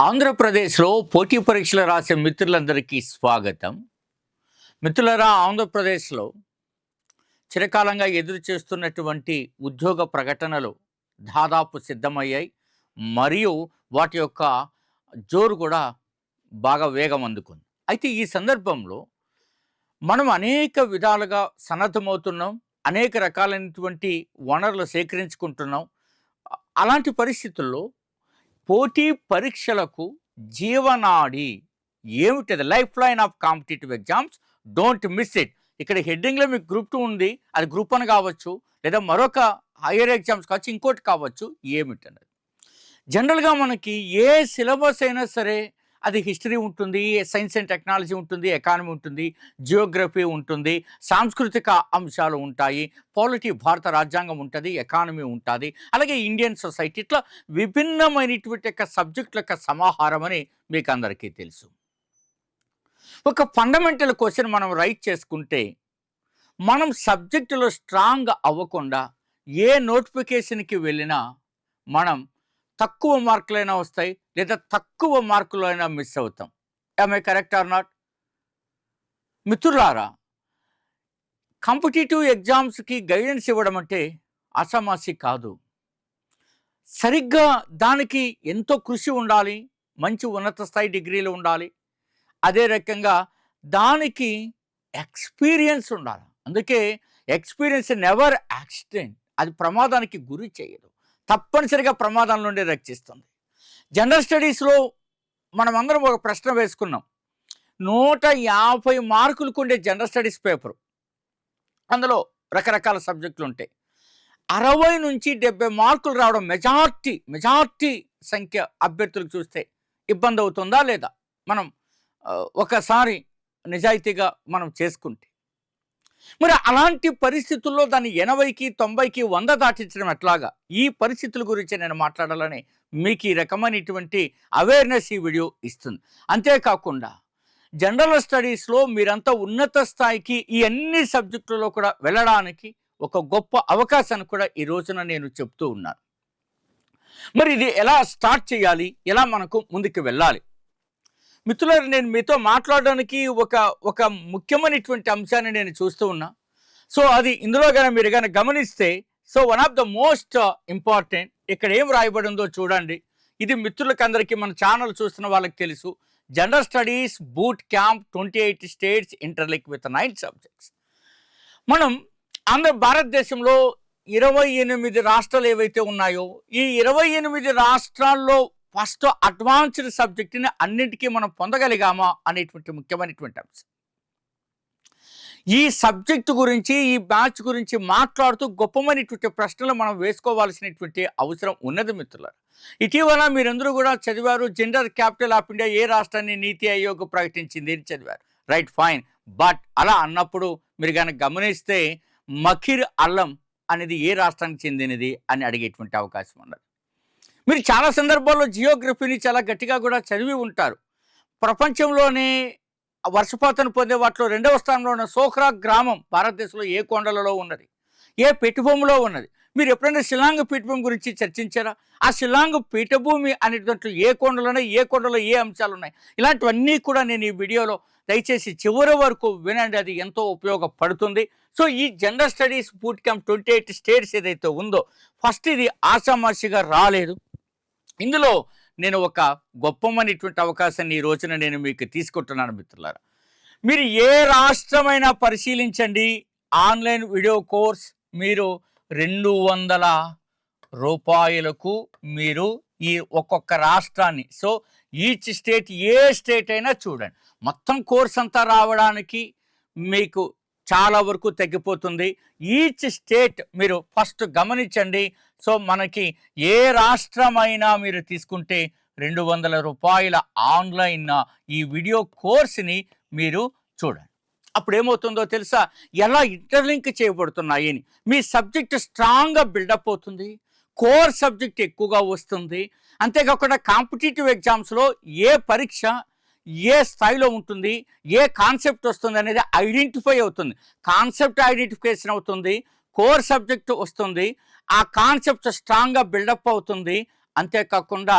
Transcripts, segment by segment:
ఆంధ్రప్రదేశ్లో పోటీ పరీక్షలు రాసే మిత్రులందరికీ స్వాగతం. మిత్రులరా ఆంధ్రప్రదేశ్లో చిరకాలంగా ఎదురు చేస్తున్నటువంటి ఉద్యోగ ప్రకటనలు దాదాపు సిద్ధమయ్యాయి. మరియు వాటి యొక్క జోరు కూడా బాగా వేగం అందుకుంది. అయితే ఈ సందర్భంలో మనం అనేక విధాలుగా సన్నద్ధమవుతున్నాం. అనేక రకాలైనటువంటి వనరులు సేకరించుకుంటున్నాం. అలాంటి పరిస్థితుల్లో పోటీ పరీక్షలకు జీవనాడి. ఏమిటది? Life line of competitive exams don't miss it ఇక్కడ హెడ్డింగ్లో మీకు గ్రూప్ టూ ఉంది. అది గ్రూప్ వన్ కావచ్చు లేదా మరొక హైయర్ ఎగ్జామ్స్ కావచ్చు ఇంకోటి కావచ్చు ఏమిటన్నది? జనరల్గా మనకి ఏ సిలబస్ అయినా సరే అది హిస్టరీ ఉంటుంది సైన్స్ అండ్ టెక్నాలజీ ఉంటుంది ఎకానమీ ఉంటుంది జియోగ్రఫీ ఉంటుంది సాంస్కృతిక అంశాలు ఉంటాయి పాలిటీ భారత రాజ్యాంగం ఉంటుంది ఎకానమీ ఉంటుంది అలాగే ఇండియన్ సొసైటీ ఇట్లా విభిన్నమైనటువంటి యొక్క సబ్జెక్టుల యొక్క సమాహారం అని మీకు అందరికీ తెలుసు. ఒక ఫండమెంటల్ క్వశ్చన్ మనం రైట్ చేసుకుంటే మనం సబ్జెక్టులో స్ట్రాంగ్ అవ్వకుండా ఏ నోటిఫికేషన్కి వెళ్ళినా మనం తక్కువ మార్కులైనా వస్తాయి లేదా తక్కువ మార్కులు అయినా మిస్ అవుతాం. ఐ కరెక్ట్ ఆర్ నాట్ మిత్రులారా కాంపిటేటివ్ ఎగ్జామ్స్కి గైడెన్స్ ఇవ్వడం అంటే అసమాసి కాదు. సరిగ్గా దానికి ఎంతో కృషి ఉండాలి మంచి ఉన్నత స్థాయి డిగ్రీలు ఉండాలి. అదే రకంగా దానికి ఎక్స్పీరియన్స్ ఉండాలి. అందుకే ఎక్స్పీరియన్స్ నెవర్ యాక్సిడెంట్ అది ప్రమాదానికి గురి చేయదు. తప్పనిసరిగా ప్రమాదం నుండి రక్షిస్తుంది. జనరల్ స్టడీస్లో మనం అందరం ఒక ప్రశ్న వేసుకున్నాం. నూట యాభై మార్కులకు ఉండే జనరల్ స్టడీస్ పేపర్ అందులో రకరకాల సబ్జెక్టులు ఉంటాయి. అరవై నుంచి డెబ్బై మార్కులు రావడం మెజార్టీ మెజార్టీ సంఖ్య అభ్యర్థులకు చూస్తే ఇబ్బంది అవుతుందా లేదా? మనం ఒకసారి నిజాయితీగా మనం చేసుకుంటే. మరి అలాంటి పరిస్థితుల్లో దాన్ని ఎనభైకి తొంభైకి వంద దాటించడం ఎట్లాగా? ఈ పరిస్థితుల గురించి నేను మాట్లాడాలని మీకు ఈ రకమైనటువంటి అవేర్నెస్ ఈ వీడియో ఇస్తుంది. అంతేకాకుండా జనరల్ స్టడీస్లో మీరంతా ఉన్నత స్థాయికి ఈ అన్ని సబ్జెక్టులలో కూడా వెళ్ళడానికి ఒక గొప్ప అవకాశాన్ని కూడా ఈ రోజున నేను చెప్తూ ఉన్నాను. మరి ఇది ఎలా స్టార్ట్ చేయాలి? ఎలా మనకు ముందుకు వెళ్ళాలి? మిత్రులారు నేను మీతో మాట్లాడడానికి ఒక ఒక ముఖ్యమైనటువంటి అంశాన్ని నేను చూస్తూ ఉన్నా. సో అది ఇందులో కానీ మీరు కానీ గమనిస్తే so one of the most important ఇక్కడ ఏం రాయబడిందో చూడండి. ఇది మిత్రులకు అందరికీ మన ఛానల్ చూస్తున్న వాళ్ళకి తెలుసు. General studies boot camp twenty eight states interlink with nine subjects. మనం ఆంధ్ర భారతదేశంలో ఇరవై ఎనిమిది రాష్ట్రాలు ఏవైతే ఉన్నాయో ఈ ఇరవై ఎనిమిది రాష్ట్రాల్లో ఫస్ట్ అడ్వాన్స్డ్ సబ్జెక్ట్ని అన్నింటికీ మనం పొందగలిగామా అనేటువంటి ముఖ్యమైనటువంటి అంశం. ఈ సబ్జెక్టు గురించి ఈ బ్యాచ్ గురించి మాట్లాడుతూ గొప్పమైనటువంటి ప్రశ్నలు మనం వేసుకోవాల్సినటువంటి అవసరం ఉన్నది మిత్రులారు. ఇటీవల మీరందరూ కూడా చదివారు జెండర్ క్యాపిటల్ ఆఫ్ ఇండియా ఏ రాష్ట్రాన్ని నీతి ఆయోగ్ ప్రకటించింది అని చదివారు. Right fine. బట్ అలా అన్నప్పుడు మీరు కనుక గమనిస్తే మఖిర్ అల్లం అనేది ఏ రాష్ట్రానికి చెందినది అని అడిగేటువంటి అవకాశం ఉన్నది. మీరు చాలా సందర్భాల్లో జియోగ్రఫీని చాలా గట్టిగా కూడా చదివి ఉంటారు. ప్రపంచంలోని వర్షపాతం పొందే వాటిలో రెండవ స్థానంలో ఉన్న సోఖ్రా గ్రామం భారతదేశంలో ఏ కొండలలో ఉన్నది? ఏ పీఠభూమిలో ఉన్నది? మీరు ఎప్పుడైనా శిలాంగ్ పీఠభూమి గురించి చర్చించారా? ఆ శిలాంగ్ పీఠభూమి అనే దాంట్లో ఏ కొండలు ఉన్నాయి ఏ కొండలో ఏ అంశాలు ఉన్నాయి ఇలాంటివన్నీ కూడా నేను ఈ వీడియోలో దయచేసి చివరి వరకు వినండి. అది ఎంతో ఉపయోగపడుతుంది. సో ఈ general studies boot camp twenty eight states ఏదైతే ఉందో ఫస్ట్ ఇది ఆషామాషిగా రాలేదు. ఇందులో నేను ఒక గొప్పమైనటువంటి అవకాశాన్ని ఈ రోజున నేను మీకు తీసుకుంటున్నాను మిత్రులారా. మీరు ఏ రాష్ట్రమైనా పరిశీలించండి. ఆన్లైన్ వీడియో కోర్స్ మీరు రెండు వందల రూపాయలకు మీరు ఈ ఒక్కొక్క రాష్ట్రాన్ని సో ఈచ్ స్టేట్ ఏ స్టేట్ అయినా చూడండి. మొత్తం కోర్స్ అంతా రావడానికి మీకు చాలా వరకు తగ్గిపోతుంది. ఈచ్ స్టేట్ మీరు ఫస్ట్ గమనించండి. సో మనకి ఏ రాష్ట్రమైనా మీరు తీసుకుంటే రెండు వందల రూపాయల ఆన్లైన్ ఈ వీడియో కోర్స్ని మీరు చూడండి. అప్పుడు ఏమవుతుందో తెలుసా? ఎలా ఇంటర్లింక్ చేయబడుతున్నాయని మీ సబ్జెక్ట్ స్ట్రాంగ్గా బిల్డప్ అవుతుంది. కోర్ సబ్జెక్ట్ ఎక్కువగా వస్తుంది. అంతేకాకుండా కాంపిటేటివ్ ఎగ్జామ్స్లో ఏ పరీక్ష ఏ స్థాయిలో ఉంటుంది ఏ కాన్సెప్ట్ వస్తుంది అనేది ఐడెంటిఫై అవుతుంది. కాన్సెప్ట్ ఐడెంటిఫికేషన్ అవుతుంది. కోర్ సబ్జెక్ట్ వస్తుంది ఆ కాన్సెప్ట్ స్ట్రాంగ్గా బిల్డప్ అవుతుంది. అంతేకాకుండా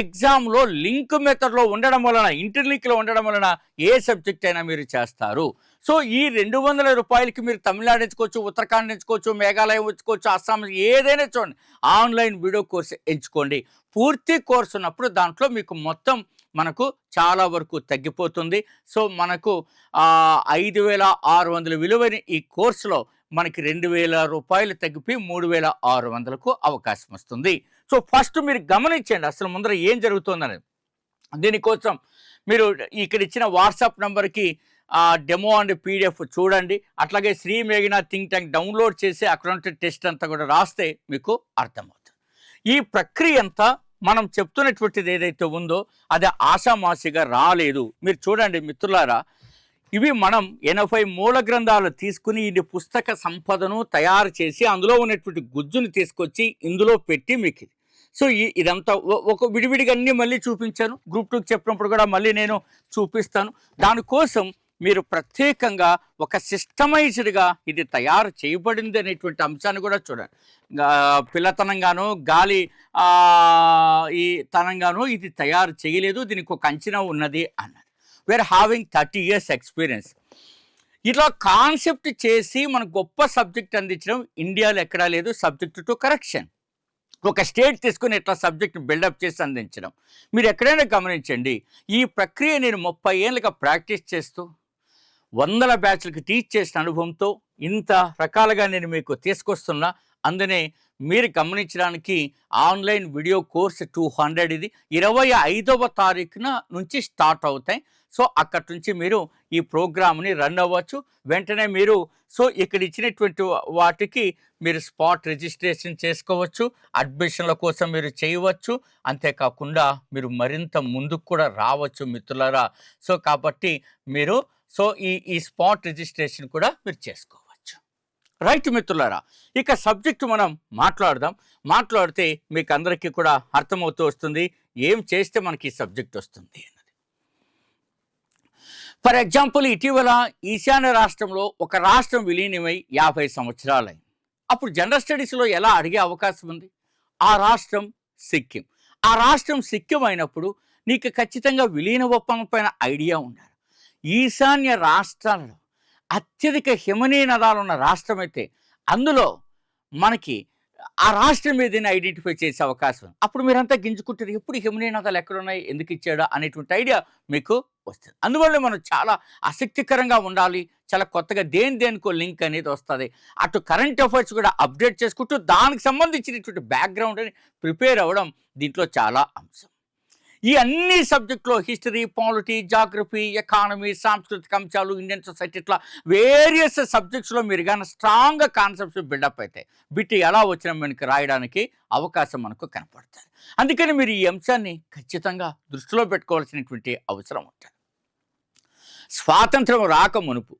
ఎగ్జామ్లో లింక్ మెథడ్లో ఉండడం వలన ఇంటర్లింక్లో ఉండడం వలన ఏ సబ్జెక్ట్ అయినా మీరు చేస్తారు. సో ఈ రెండు వందల రూపాయలకి మీరు తమిళనాడు ఎంచుకోవచ్చు ఉత్తరాఖండ్ ఎంచుకోవచ్చు మేఘాలయం ఎంచుకోవచ్చు అస్సాం ఏదైనా చూడండి. ఆన్లైన్ వీడియో కోర్స్ ఎంచుకోండి. పూర్తి కోర్సు ఉన్నప్పుడు దాంట్లో మీకు మొత్తం మనకు చాలా వరకు తగ్గిపోతుంది. సో మనకు ఐదు వేల ఆరు వందల విలువైన ఈ కోర్సులో మనకి రెండు వేల రూపాయలు తగ్గిపోయి మూడు వేల ఆరు వందలకు అవకాశం వస్తుంది. సో ఫస్ట్ మీరు గమనించండి అసలు ముందర ఏం జరుగుతుందనేది. దీనికోసం మీరు ఇక్కడ ఇచ్చిన వాట్సాప్ నెంబర్కి డెమో అండ్ పీడిఎఫ్ చూడండి. అట్లాగే శ్రీ మేఘనా థింక్ ట్యాంక్ డౌన్లోడ్ చేసి అక్కడ టెస్ట్ అంతా కూడా రాస్తే మీకు అర్థమవుతుంది. ఈ ప్రక్రియ అంతా మనం చెప్తున్నటువంటిది ఏదైతే ఉందో అది ఆషామాషిగా రాలేదు. మీరు చూడండి మిత్రులారా ఇవి మనం ఎనభై మూల గ్రంథాలు తీసుకుని ఈ పుస్తక సంపదను తయారు చేసి అందులో ఉన్నటువంటి గుజ్జుని తీసుకొచ్చి ఇందులో పెట్టి మీకు ఇది. సో ఈ ఇదంతా ఒక విడివిడిగా అన్ని మళ్ళీ చూపించాను. గ్రూప్ టూకి చెప్పినప్పుడు కూడా మళ్ళీ నేను చూపిస్తాను. దానికోసం మీరు ప్రత్యేకంగా ఒక సిస్టమైజ్డ్గా ఇది తయారు చేయబడింది అనేటువంటి అంశాన్ని కూడా చూడండి పిల్లతనంగాను గాలి ఈ తనంగాను ఇది తయారు చేయలేదు. దీనికి ఒక అంచనా ఉన్నది అన్నది. Where having thirty years experience ఇట్లా కాన్సెప్ట్ చేసి మన గొప్ప సబ్జెక్ట్ అందించడం ఇండియాలో ఎక్కడా లేదు సబ్జెక్ట్ టు కరెక్షన్ ఒక స్టేట్ తీసుకుని ఇట్లా సబ్జెక్ట్ బిల్డప్ చేసి అందించడం. మీరు ఎక్కడైనా గమనించండి ఈ ప్రక్రియ నేను ముప్పై ఏళ్ళుగా ప్రాక్టీస్ చేస్తూ వందల బ్యాచ్లకు టీచ్ చేసిన అనుభవంతో ఇంత రకాలుగా నేను మీకు తీసుకొస్తున్నా. అందునే మీరు గమనించడానికి online video course two hundred ఇది. ఇరవై ఐదవ తారీఖున నుంచి స్టార్ట్ అవుతాయి. సో అక్కడి నుంచి మీరు ఈ ప్రోగ్రామ్ని రన్ అవ్వచ్చు. వెంటనే మీరు సో ఇక్కడ ఇచ్చినటువంటి వాటికి మీరు స్పాట్ రిజిస్ట్రేషన్ చేసుకోవచ్చు. అడ్మిషన్ల కోసం మీరు చేయవచ్చు. అంతేకాకుండా మీరు మరింత ముందుకు కూడా రావచ్చు మిత్రులరా. సో కాబట్టి మీరు సో ఈ ఈ స్పాట్ రిజిస్ట్రేషన్ కూడా మీరు చేసుకోవచ్చు. రైట్ మిత్రులారా? ఇక సబ్జెక్ట్ మనం మాట్లాడదాం. మాట్లాడితే మీకు అందరికీ కూడా అర్థమవుతూ వస్తుంది. ఏం చేస్తే మనకి సబ్జెక్ట్ వస్తుంది అన్నది. ఫర్ ఎగ్జాంపుల్ ఇటీవల ఈశాన్య రాష్ట్రంలో ఒక రాష్ట్రం విలీనమై యాభై సంవత్సరాలైంది. అప్పుడు జనరల్ స్టడీస్లో ఎలా అడిగే అవకాశం ఉంది? ఆ రాష్ట్రం సిక్కిం. ఆ రాష్ట్రం సిక్కిం అయినప్పుడు నీకు ఖచ్చితంగా విలీన ఒప్పందం పైన ఐడియా ఉండాలి. ఈశాన్య రాష్ట్రాలలో అత్యధిక హిమనీ నదాలు ఉన్న రాష్ట్రం అయితే అందులో మనకి ఆ రాష్ట్రం ఏదైనా ఐడెంటిఫై చేసే అవకాశం అప్పుడు మీరంతా గింజుకుంటారు ఎప్పుడు హిమనీ నదాలు ఎక్కడున్నాయి? ఎందుకు ఇచ్చాడా? అనేటువంటి ఐడియా మీకు వస్తుంది. అందువల్ల మనం చాలా ఆసక్తికరంగా ఉండాలి. చాలా కొత్తగా దేని దేనికో లింక్ అనేది వస్తుంది. అటు కరెంట్ అఫైర్స్ కూడా అప్డేట్ చేసుకుంటూ దానికి సంబంధించినటువంటి బ్యాక్గ్రౌండ్ అని ప్రిపేర్ అవ్వడం దీంట్లో చాలా అంశం. ఈ అన్ని సబ్జెక్టులో హిస్టరీ పాలిటీ జాగ్రఫీ ఎకానమీ సాంస్కృతిక అంశాలు ఇండియన్ సొసైటీ ఇట్లా వేరియస్ సబ్జెక్ట్స్లో మీరు కానీ స్ట్రాంగ్ కాన్సెప్ట్స్ బిల్డప్ అవుతాయి బిట్టి ఎలా వచ్చినా మనకి రాయడానికి అవకాశం మనకు కనపడుతుంది. అందుకని మీరు ఈ అంశాన్ని ఖచ్చితంగా దృష్టిలో పెట్టుకోవాల్సినటువంటి అవసరం ఉంటుంది. స్వాతంత్రం రాక మునుపు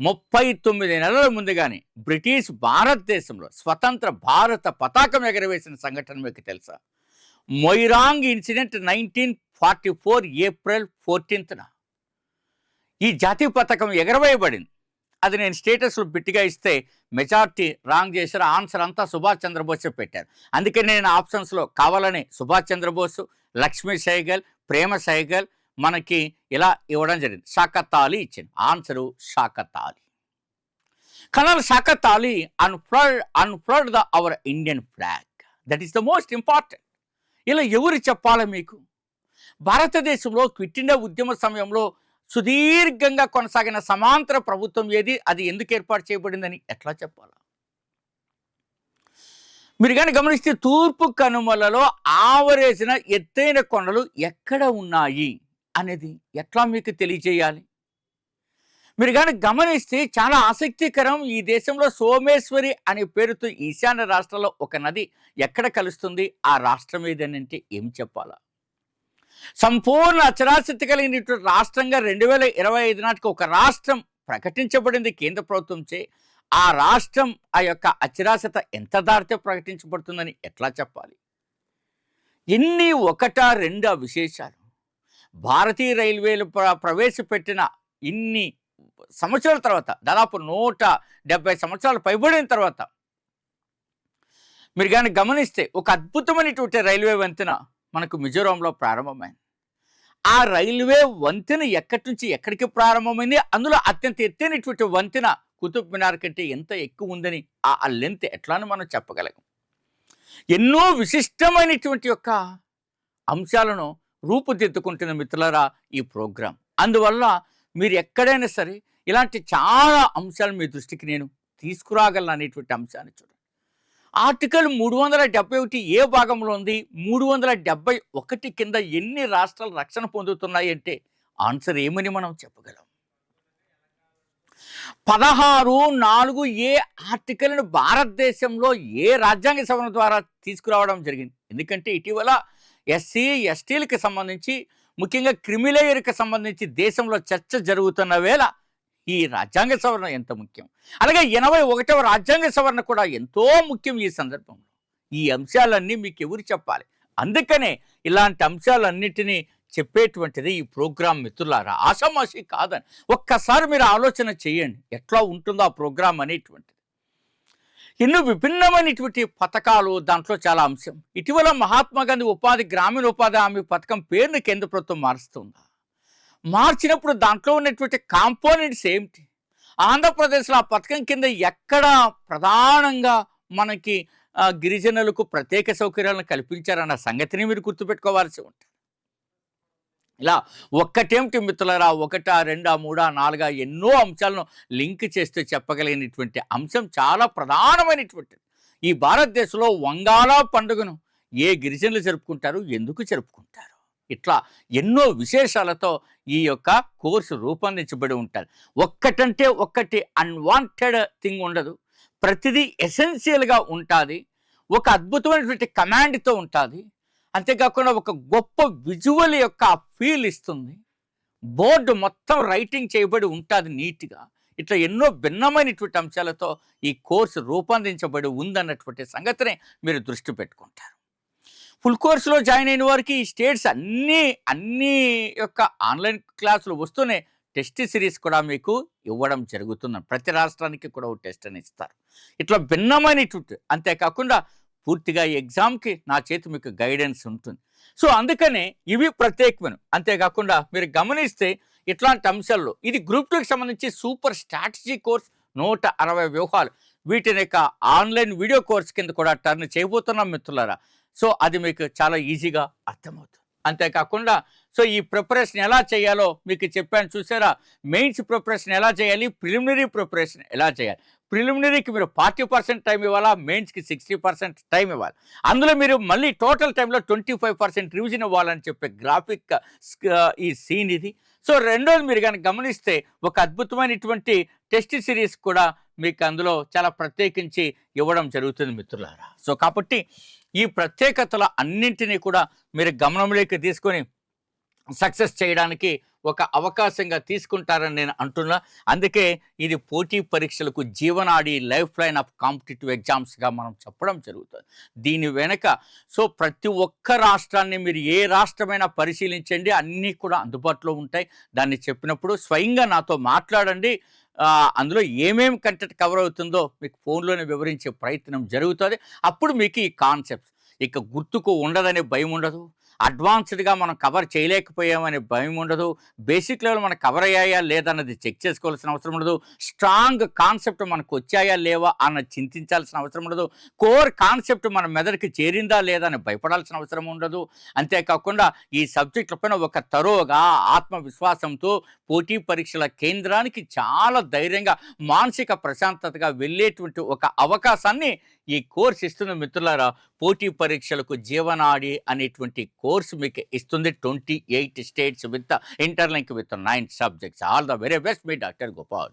ముప్పై తొమ్మిది నెలల ముందుగానే బ్రిటిష్ భారతదేశంలో స్వతంత్ర భారత పతాకం ఎగరవేసిన సంఘటన మీకు తెలుసా? Moirang incident nineteen forty four April fourteenth. ఈ జాతీయ పథకం ఎగరవేయబడింది. అది నేను స్టేటస్లో బిట్టిగా ఇస్తే మెజార్టీ రాంగ్ చేసిన ఆన్సర్ అంతా సుభాష్ చంద్రబోస్ పెట్టారు. అందుకే నేను ఆప్షన్స్లో కావాలని సుభాష్ చంద్రబోస్ లక్ష్మీ సైగల్ ప్రేమ సైగల్ మనకి ఇలా ఇవ్వడం జరిగింది. షాకతాలి ఇచ్చింది. ఆన్సరు షాకతాలి colonel షాకతాలి unfurled unfurled the our Indian flag. That is the most important. ఇలా ఎవరు చెప్పాలి మీకు? భారతదేశంలో క్విట్ ఇండియా ఉద్యమ సమయంలో సుదీర్ఘంగా కొనసాగిన సమాంతర ప్రభుత్వం ఏది? అది ఎందుకు ఏర్పాటు చేయబడిందని ఎట్లా చెప్పాలా? మీరు కానీ గమనిస్తే తూర్పు కనుమలలో ఆవరేసిన ఎత్తైన కొండలు ఎక్కడ ఉన్నాయి? అనేది ఎట్లా మీకు తెలియజేయాలి? మీరు కానీ గమనిస్తే చాలా ఆసక్తికరం ఈ దేశంలో సోమేశ్వరి అనే పేరుతో ఈశాన్య రాష్ట్రంలో ఒక నది ఎక్కడ కలుస్తుంది? ఆ రాష్ట్రం ఏదనంటే ఏం చెప్పాలా? సంపూర్ణ అచరాశక్తి కలిగినటువంటి రాష్ట్రంగా రెండు వేల ఇరవై ఐదు నాటికి ఒక రాష్ట్రం ప్రకటించబడింది కేంద్ర ప్రభుత్వంచే ఆ రాష్ట్రం ఆ యొక్క అచరాసత ఎంత దారితో ప్రకటించబడుతుందని ఎట్లా చెప్పాలి? ఎన్ని ఒకటా రెండా విశేషాలు? భారతీయ రైల్వేలు ప్రవేశపెట్టిన ఇన్ని సంవత్సరాల తర్వాత దాదాపు నూట డెబ్బై సంవత్సరాలు పైబడిన తర్వాత మీరు కానీ గమనిస్తే ఒక అద్భుతమైనటువంటి రైల్వే వంతెన మనకు మిజోరాంలో ప్రారంభమైంది. ఆ రైల్వే వంతెన ఎక్కడి నుంచి ఎక్కడికి ప్రారంభమైంది? అందులో అత్యంత ఎత్తైనటువంటి వంతెన కుతుబ్ మినార్ కంటే ఎంత ఎక్కువ ఉందని ఆ లెంత్ ఎట్లా అని మనం చెప్పగలం. ఎన్నో విశిష్టమైనటువంటి యొక్క అంశాలను రూపుదిద్దుకుంటున్న మిత్రులరా ఈ ప్రోగ్రాం. అందువల్ల మీరు ఎక్కడైనా సరే ఇలాంటి చాలా అంశాలు మీ దృష్టికి నేను తీసుకురాగలను అనేటువంటి అంశాన్ని చూడండి. ఆర్టికల్ మూడు వందల డెబ్బై ఒకటి ఏ భాగంలో ఉంది? మూడు వందల డెబ్బై ఒకటి కింద ఎన్ని రాష్ట్రాలు రక్షణ పొందుతున్నాయి అంటే ఆన్సర్ ఏమని మనం చెప్పగలం? పదహారు నాలుగు ఏ ఆర్టికల్ను భారతదేశంలో ఏ రాజ్యాంగ సవరణ ద్వారా తీసుకురావడం జరిగింది? ఎందుకంటే ఇటీవల ఎస్సీ ఎస్టీలకు సంబంధించి ముఖ్యంగా క్రిమిలేయర్కి సంబంధించి దేశంలో చర్చ జరుగుతున్న వేళ ఈ రాజ్యాంగ సవరణ ఎంత ముఖ్యం? అలాగే ఎనభై ఒకటవ రాజ్యాంగ సవరణ కూడా ఎంతో ముఖ్యం ఈ సందర్భంలో. ఈ అంశాలన్నీ మీకు ఎవరు చెప్పాలి? అందుకనే ఇలాంటి అంశాలన్నిటినీ చెప్పేటువంటిది ఈ ప్రోగ్రాం మిత్రులారా ఆషామాషి కాదని. ఒక్కసారి మీరు ఆలోచన చేయండి ఎట్లా ఉంటుందో ఆ ప్రోగ్రాం అనేటువంటిది. ఎన్నో విభిన్నమైనటువంటి పథకాలు దాంట్లో చాలా అంశం. ఇటీవల మహాత్మా గాంధీ ఉపాధి గ్రామీణ ఉపాధి హామీ పథకం పేరుని కేంద్ర ప్రభుత్వం మారుస్తుందా? మార్చినప్పుడు దాంట్లో ఉన్నటువంటి కాంపోనెంట్స్ ఏమిటి? ఆంధ్రప్రదేశ్లో ఆ పథకం కింద ఎక్కడ ప్రధానంగా మనకి గిరిజనులకు ప్రత్యేక సౌకర్యాలను కల్పించారన్న సంగతిని మీరు గుర్తుపెట్టుకోవాల్సి ఉంటుంది. ఇలా ఒక్కటేమిటి మిత్రులరా? ఒకటా రెండా మూడా నాలుగా ఎన్నో అంశాలను లింక్ చేస్తే చెప్పగలిగినటువంటి అంశం చాలా ప్రధానమైనటువంటిది ఈ భారతదేశంలో వంగాల పండుగను ఏ గిరిజనులు జరుపుకుంటారు? ఎందుకు జరుపుకుంటారు? ఇట్లా ఎన్నో విశేషాలతో ఈ యొక్క కోర్సు రూపొందించబడి ఉంటుంది ఒక్కటంటే ఒక్కటి అన్వాంటెడ్ థింగ్ ఉండదు. ప్రతిదీ ఎసెన్షియల్గా ఉంటుంది. ఒక అద్భుతమైనటువంటి కమాండ్తో ఉంటుంది. అంతేకాకుండా ఒక గొప్ప విజువల్ యొక్క ఫీల్ ఇస్తుంది. బోర్డు మొత్తం రైటింగ్ చేయబడి ఉంటుంది నీట్గా. ఇట్లా ఎన్నో భిన్నమైనటువంటి అంశాలతో ఈ కోర్సు రూపొందించబడి ఉందన్నటువంటి సంగతిని మీరు దృష్టి పెట్టుకుంటారు. ఫుల్ కోర్సులో జాయిన్ అయిన వారికి ఈ స్టేట్స్ అన్నీ అన్ని యొక్క ఆన్లైన్ క్లాసులు వస్తూనే టెస్ట్ సిరీస్ కూడా మీకు ఇవ్వడం జరుగుతుంది. ప్రతి రాష్ట్రానికి కూడా ఒక టెస్ట్ అని ఇస్తారు. ఇట్లా భిన్నమైనటువంటి అంతేకాకుండా పూర్తిగా ఈ ఎగ్జామ్కి నా చేతి మీకు గైడెన్స్ ఉంటుంది. సో అందుకనే ఇవి ప్రత్యేకమైన. అంతేకాకుండా మీరు గమనిస్తే ఇట్లాంటి అంశాల్లో ఇది గ్రూప్ టూకి సంబంధించి సూపర్ స్ట్రాటజీ కోర్స్ నూట అరవై వ్యూహాలు. వీటిని యొక్క ఆన్లైన్ వీడియో కోర్స్ కింద కూడా టర్న్ చేయబోతున్నాం మిత్రులారా. సో అది మీకు చాలా ఈజీగా అర్థమవుతుంది. అంతేకాకుండా సో ఈ ప్రిపరేషన్ ఎలా చేయాలో మీకు చెప్పాను చూసారా? మెయిన్స్ ప్రిపరేషన్ ఎలా చేయాలి? ప్రిలిమినరీ ప్రిపరేషన్ ఎలా చేయాలి? ప్రిలిమినరీకి మీరు ఫార్టీ పర్సెంట్ టైం ఇవ్వాలా? మెయిన్స్కి సిక్స్టీ పర్సెంట్ టైం ఇవ్వాలి. అందులో మీరు మళ్ళీ టోటల్ టైంలో ట్వంటీ ఫైవ్ పర్సెంట్ రివిజన్ ఇవ్వాలని చెప్పే గ్రాఫిక్ ఈ సీన్ ఇది. సో రెండోది మీరు కనుక గమనిస్తే ఒక అద్భుతమైనటువంటి టెస్ట్ సిరీస్ కూడా మీకు అందులో చాలా ప్రత్యేకించి ఇవ్వడం జరుగుతుంది మిత్రులారా. సో కాబట్టి ఈ ప్రత్యేకతల అన్నింటినీ కూడా మీరు గమనంలోకి తీసుకొని సక్సెస్ చేయడానికి ఒక అవకాశంగా తీసుకుంటారని నేను అంటున్నా. అందుకే ఇది పోటీ పరీక్షలకు జీవనాడి లైఫ్ లైన్ ఆఫ్ కాంపిటేటివ్ ఎగ్జామ్స్గా మనం చెప్పడం జరుగుతుంది. దీని వెనక సో ప్రతి ఒక్క రాష్ట్రాన్ని మీరు ఏ రాష్ట్రమైనా పరిశీలించండి. అన్నీ కూడా అందుబాటులో ఉంటాయి. దాన్ని చెప్పినప్పుడు స్వయంగా నాతో మాట్లాడండి. అందులో ఏమేం కంటెంట్ కవర్ అవుతుందో మీకు ఫోన్లోనే వివరించే ప్రయత్నం జరుగుతుంది. అప్పుడు మీకు ఈ కాన్సెప్ట్స్ ఇక గుర్తుకు ఉండదనే భయం ఉండదు. అడ్వాన్స్డ్గా మనం కవర్ చేయలేకపోయామనే భయం ఉండదు. బేసిక్ లెవెల్ మనం కవర్ అయ్యాయా లేదా అన్నది చెక్ చేసుకోవాల్సిన అవసరం ఉండదు. స్ట్రాంగ్ కాన్సెప్ట్ మనకు వచ్చాయా లేవా అన్న చింతించాల్సిన అవసరం ఉండదు. కోర్ కాన్సెప్ట్ మన మెదడుకి చేరిందా లేదా అని భయపడాల్సిన అవసరం ఉండదు. అంతేకాకుండా ఈ సబ్జెక్టుల పైన ఒక తరోగా ఆత్మవిశ్వాసంతో పోటీ పరీక్షల కేంద్రానికి చాలా ధైర్యంగా మానసిక ప్రశాంతతగా వెళ్ళేటువంటి ఒక అవకాశాన్ని ఈ కోర్స్ ఇస్తున్న మిత్రులారా పోటీ పరీక్షలకు జీవనాడి అనేటువంటి కోర్స్ మీకు ఇస్తుంది. Twenty eight states with interlink with nine subjects. All the very best me doctor Gopal